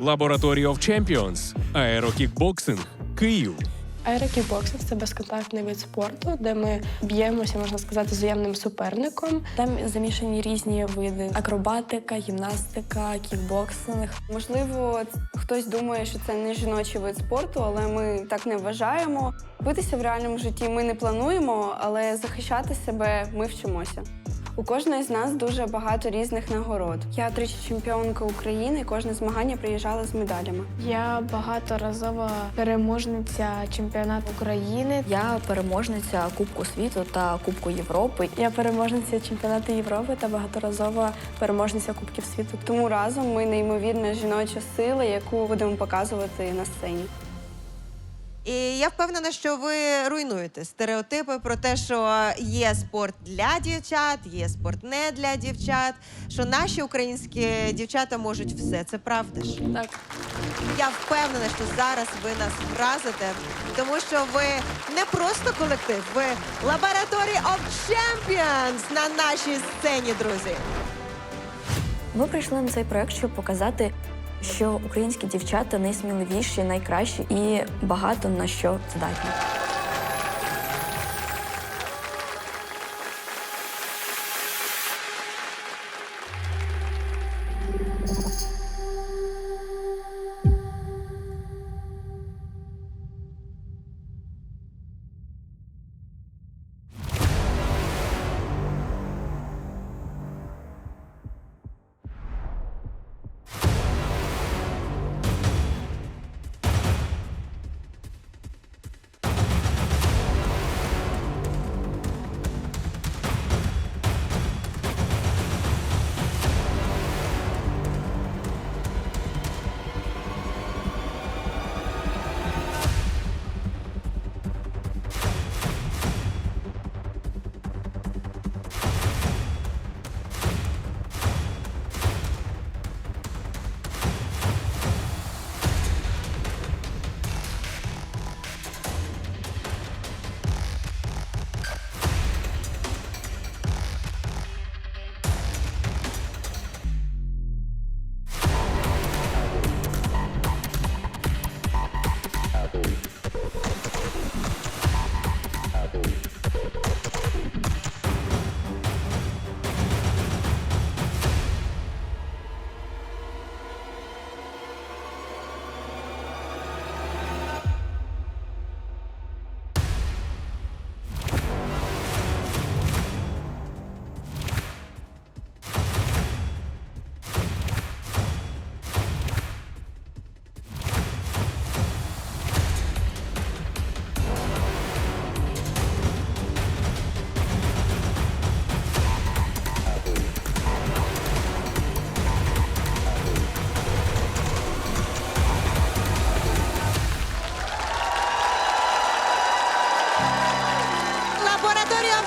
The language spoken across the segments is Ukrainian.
Laboratory of Champions, Аерокікбоксинг, Київ. Аерокікбоксинг – це безконтактний вид спорту, де ми б'ємося, можна сказати, з взаємним суперником. Там замішані різні види: акробатика, гімнастика, кікбоксинг. Можливо, хтось думає, що це не жіночий вид спорту, але ми так не вважаємо. Битися в реальному житті ми не плануємо, але захищати себе ми вчимося. У кожної з нас дуже багато різних нагород. Я тричі чемпіонка України, кожне змагання приїжджала з медалями. Я багаторазова переможниця чемпіонату України. Я переможниця Кубку світу та Кубку Європи. Я переможниця чемпіонату Європи та багаторазова переможниця Кубків світу. Тому разом ми неймовірна жіноча сила, яку будемо показувати на сцені. І я впевнена, що ви руйнуєте стереотипи про те, що є спорт для дівчат, є спорт не для дівчат. Що наші українські дівчата можуть все. Це правда ж? Так. Я впевнена, що зараз ви нас вразите, тому що ви не просто колектив, ви Laboratory of Champions на нашій сцені, друзі. Ми прийшли на цей проект, щоб показати, що українські дівчата найсміливіші, найкращі і багато на що здатні.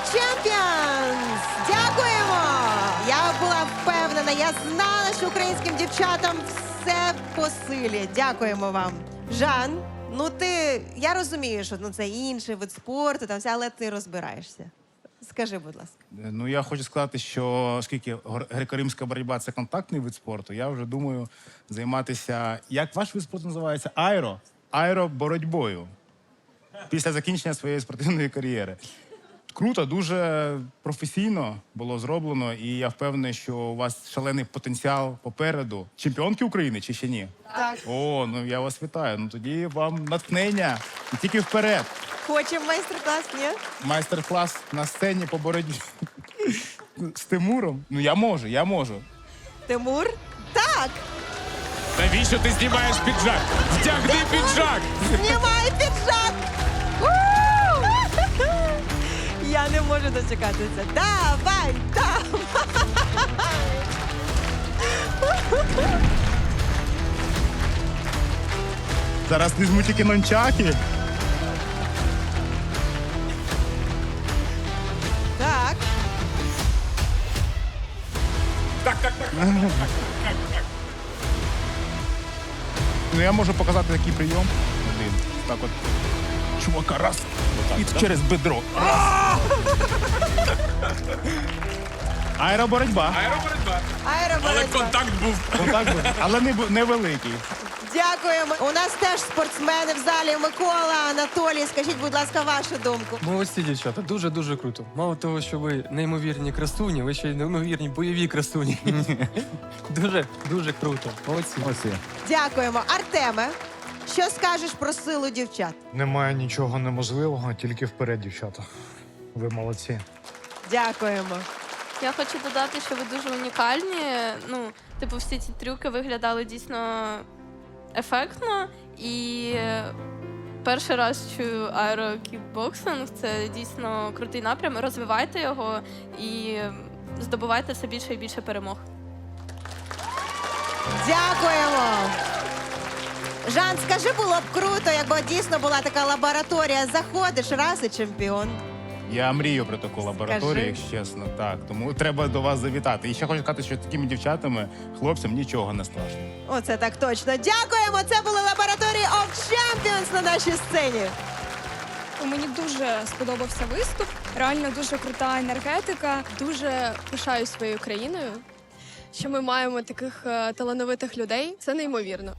Champions! Дякуємо! Я була впевнена, я знала, що українським дівчатам все по силі. Дякуємо вам. Жан, ну ти, я розумію, що ну, це інший вид спорту, там, все, але ти розбираєшся. Скажи, будь ласка. Ну, я хочу сказати, що оскільки гр- греко-римська боротьба це контактний вид спорту, я вже думаю займатися. Як ваш вид спорту називається? Аеро? Аероборотьбою. Після закінчення своєї спортивної кар'єри. Круто, дуже професійно було зроблено, і я впевнений, що у вас шалений потенціал попереду. Чемпіонки України чи ще ні? Так. О, ну я вас вітаю. Ну тоді вам натхнення і тільки вперед. Хочемо майстер-клас, ні? майстер-клас на сцені по боротьбі з Тимуром. Ну я можу, я можу. Тимур? Так! Навіщо ти знімаєш піджак? Вдягни піджак! Знімай піджак! Можу дочекатися. Давай! Давай! Зараз візьму тільки нончаки. Так. Ну я можу показати такий прийом. Один. Так от. Чувака, раз. І через бедро. Аероборотьба. Аероборотьба. Але Аероборотьба. контакт був. Контакт був, але не бу- невеликий. Дякуємо. У нас теж спортсмени в залі. Микола, Анатолій. Скажіть, будь ласка, вашу думку. Молодці, дівчата, дуже дуже круто. Мало того, що ви неймовірні красуні, ви ще й неймовірні бойові красуні. дуже дуже круто. Молодці. Дякуємо. Артеме, що скажеш про силу дівчат? Немає нічого неможливого, тільки вперед, дівчата. Ви молодці. Дякуємо. Я хочу додати, що ви дуже унікальні. Ну, типу, всі ці трюки виглядали дійсно ефектно. І перший раз чую аерокікбоксинг. Це дійсно крутий напрям. Розвивайте його і здобувайте все більше і більше перемог. Дякуємо. Жан, скажи, було б круто, якби дійсно була така лабораторія. Заходиш, раз і чемпіон. Я мрію про таку лабораторію, якщо чесно. Так, тому треба до вас завітати. І ще хочу сказати, що такими дівчатами, хлопцям нічого не страшно. Оце так точно. Дякуємо. Це були лабораторії of Champions на нашій сцені. Мені дуже сподобався виступ. Реально дуже крута енергетика. Дуже пишаюсь своєю країною. Що ми маємо таких е, талановитих людей, це неймовірно.